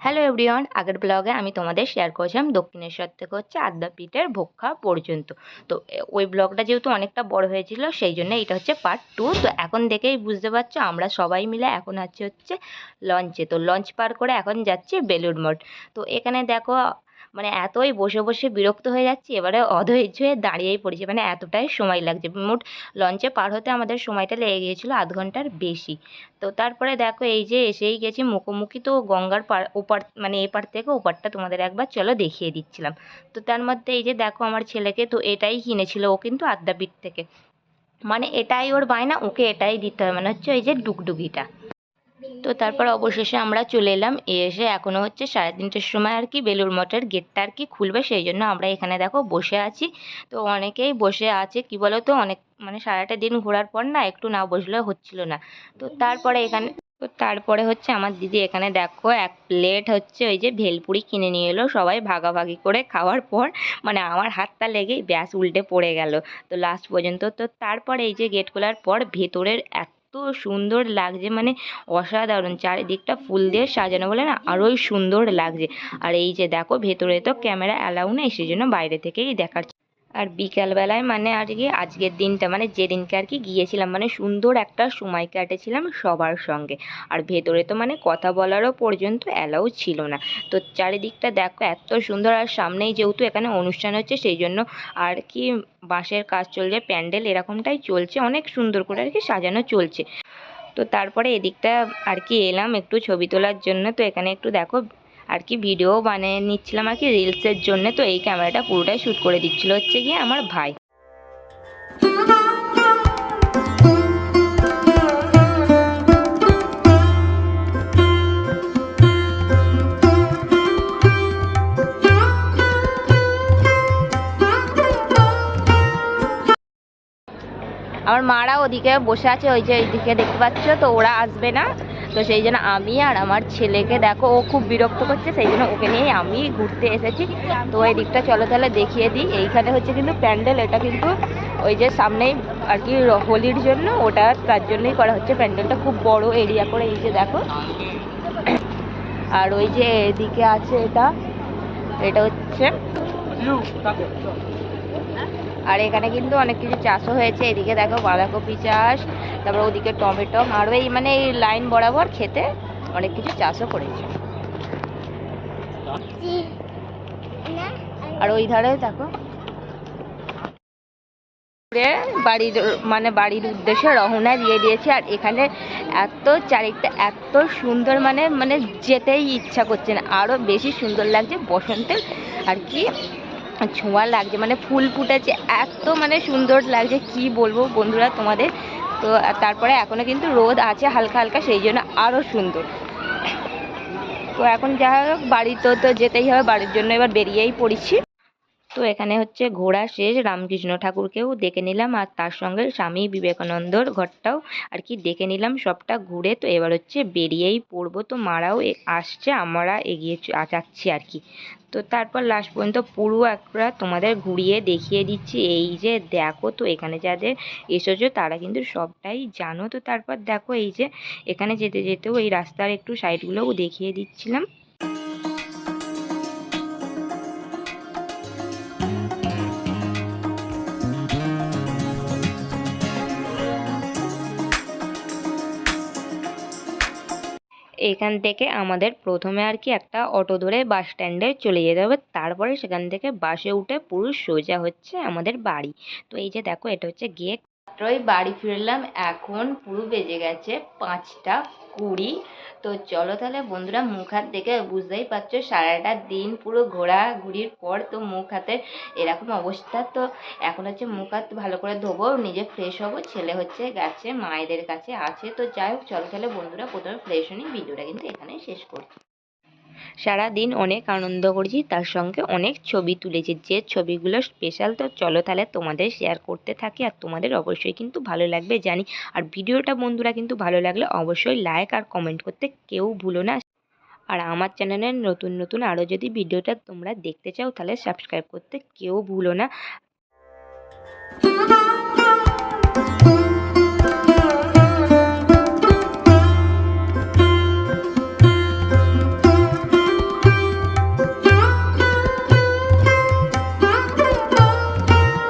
Hello everyone আগের ব্লগে আমি তোমাদের শেয়ার করেছিলাম দক্ষিণেশ্বর থেকে হচ্ছে আদ্যাপীঠের ভোক্ষা পর্যন্ত। তো ওই ব্লগটা যেহেতু অনেকটা বড় হয়েছিল, সেই জন্য এটা হচ্ছে পার্ট টু তো এখন দেখেই বুঝতে পারছ, আমরা সবাই মিলে এখন আছি হচ্ছে লঞ্চে তো লঞ্চ পার করে এখন যাচ্ছি বেলুড় মঠ। তো এখানে দেখো মানে এতই বসে বসে বিরক্ত হয়ে যাচ্ছি, এবারে অধৈর্য হয়ে দাঁড়িয়েই পড়েছি। মানে এতটাই সময় লাগছে। মোট লঞ্চে পার হতে আমাদের সময়টা লেগে গিয়েছিল আধ ঘণ্টার বেশি। তো তারপরে দেখো এই যে এসেই গেছি, মুখোমুখি তো গঙ্গার পার, ওপার মানে এপার থেকে ওপারটা তোমাদের একবার চলো দেখিয়ে দিচ্ছিলাম। তো তার মধ্যে এই যে দেখো আমার ছেলেকে তো এটাই কিনেছিল, ও কিন্তু আদ্যাপীঠ থেকে। মানে এটাই ওর বায়না, ওকে এটাই দিতে হয় মানে হচ্ছে ওই যে ডুগডুগিটা। তো তারপর অবশেষে আমরা চলে এলাম। এসে এখনও হচ্ছে সাড়ে তিনটের সময় আর কি বেলুর মঠের গেটটা আর কি খুলবে, সেই জন্য আমরা এখানে দেখো বসে আছি। তো অনেকেই বসে আছে, কি বলো তো অনেক মানে সারাটা দিন ঘোরার পর না একটু না বসলেও হচ্ছিল না। তো তারপরে এখানে, তো তারপরে হচ্ছে আমার দিদি এখানে দেখো এক প্লেট হচ্ছে ওই যে ভেলপুরি কিনে নিয়ে এলো সবাই ভাগাভাগি করে খাওয়ার পর। মানে আমার হাতটা লেগেই ব্যাস উল্টে পড়ে গেল। তো লাস্ট পর্যন্ত তো তারপরে এই যে গেট খোলার পর ভেতরের এত সুন্দর লাগছে মানে অসাধারণ। চারিদিকটা ফুল দিয়ে সাজানো বলে না, আরোই সুন্দর লাগছে। আর এই যে দেখো, ভেতরে তো ক্যামেরা অ্যালাউ নেই, সেই জন্য বাইরে থেকেই দেখার আর বিকালবেলায় মানে আর কি আজকের দিনটা মানে যেদিনকে আর কি গিয়েছিলাম মানে সুন্দর একটা সময় কাটেছিলাম সবার সঙ্গে। আর ভেতরে তো মানে কথা বলারও পর্যন্ত অ্যালাউ ছিল না। তো চারিদিকটা দেখো এত সুন্দর, আর সামনেই যেহেতু এখানে অনুষ্ঠান হচ্ছে সেই জন্য আর কি বাঁশের কাজ চলছে, প্যান্ডেল এরকমটাই চলছে, অনেক সুন্দর করে আর কি সাজানো চলছে। তো তারপরে এদিকটা আর কি এলাম একটু ছবি তোলার জন্য। তো এখানে একটু দেখো আর কি ভিডিও বানিয়ে নিচ্ছিলাম আর কি রিলসের জন্য। তো এই ক্যামেরাটা পুরোটাই শ্যুট করে দিচ্ছিল হচ্ছে গিয়ে আমার ভাই। আমার মারা ওদিকে বসে আছে, ওই যে ওইদিকে দেখতে পাচ্ছ, তো ওরা আসবে না। তো সেই জন্য আমি আর আমার ছেলেকে, দেখো, ও খুব বিরক্ত করছে, সেই জন্য ওকে নিয়ে আমি ঘুরতে এসেছি। তো এই দিকটা চলো তাহলে দেখিয়ে দিই। এইখানে হচ্ছে কিন্তু প্যান্ডেল, এটা কিন্তু ওই যে সামনেই আর কি হোলির জন্য, ওটা তার জন্যই করা হচ্ছে। প্যান্ডেলটা খুব বড় এরিয়া করে, এই যে দেখো। আর ওই যে এদিকে আছে এটা এটা হচ্ছে আর এখানে কিন্তু অনেক কিছু চাষও হয়েছে। এদিকে দেখো বাঁধাকপি চাষ, তারপর ওদিকে টমেটো আরও এই মানে এই লাইন বরাবর খেতে অনেক কিছু চাষও করেছে। আর ওই ধারে দেখো। বাড়ির মানে বাড়ির উদ্দেশ্যে রওনা দিয়ে দিয়েছে, আর এখানে এত চারিদিকটা এত সুন্দর মানে মানে যেতেই ইচ্ছা করছে না। আরও বেশি সুন্দর লাগছে বসন্তের, আর কি ছোঁয়া লাগছে মানে ফুল ফুটেছে, এত মানে সুন্দর লাগছে, কি বলব বন্ধুরা তোমাদের? তো, তারপরে এখনও কিন্তু রোদ আছে হালকা হালকা, সেই জন্য আরও সুন্দর। তো এখন যা হোক, বাড়িতে তো যেতেই হবে, বাড়ির জন্য এবার বেরিয়েই পড়েছি। তো এখানে হচ্ছে ঘোরা শেষ, রামকৃষ্ণ ঠাকুরকেও দেখে নিলাম আর তার সঙ্গে স্বামী বিবেকানন্দর ঘরটাও আর কি দেখে নিলাম সবটা ঘুরে। তো এবার হচ্ছে বেরিয়েই পড়ব। তো মারাও আসছে, আমরা এগিয়ে যাচ্ছি আর কি। তো তারপর লাস্ট পর্যন্ত পুরো একটা তোমাদের ঘুরিয়ে দেখিয়ে দিচ্ছি। এই যে দেখো, তো এখানে যাদের এসেছ তারা কিন্তু সবটাই জানো। তো তারপর দেখো এই যে এখানে যেতে যেতেও এই রাস্তার একটু সাইডগুলোও দেখিয়ে দিচ্ছিলাম। এখান থেকে আমাদের প্রথমে আর কি একটা অটো ধরে বাস স্ট্যান্ডে চলে যেতে হবে। তারপরে সেখান থেকে বাসে উঠে পুরো সোজা হচ্ছে আমাদের বাড়ি। তো এই যে দেখো, এটা হচ্ছে গেট মাত্রই বাড়ি ফিরলাম। এখন পুরো বেজে গেছে পাঁচটা কুড়ি। তো চলো তাহলে বন্ধুরা, মুখ হাত দেখে বুঝতেই পারছ, সারাটা দিন পুরো ঘোরাঘুরির পর তো মুখ হাতের এরকম অবস্থা। তো এখন হচ্ছে মুখ হাত ভালো করে ধোবো, নিজে ফ্রেশ হব। ছেলে হচ্ছে গেছে, মায়েদের কাছে আছে। তো যাই হোক, চলো তাহলে বন্ধুরা, প্রথমে ফ্রেশ হই ভিডিওটা কিন্তু এখানেই শেষ করছি। সারাদিন অনেক আনন্দ করেছি, তার সঙ্গে অনেক ছবি তুলেছি। যে ছবিগুলো স্পেশাল তো চলো তাহলে তোমাদের শেয়ার করতে থাকি আর তোমাদের অবশ্যই কিন্তু ভালো লাগবে জানি। আর ভিডিওটা বন্ধুরা কিন্তু ভালো লাগলে অবশ্যই লাইক আর কমেন্ট করতে কেউ ভুলো না। আর আমার চ্যানেলের নতুন নতুন আরও যদি ভিডিওটা তোমরা দেখতে চাও তাহলে সাবস্ক্রাইব করতে কেউ ভুলো না।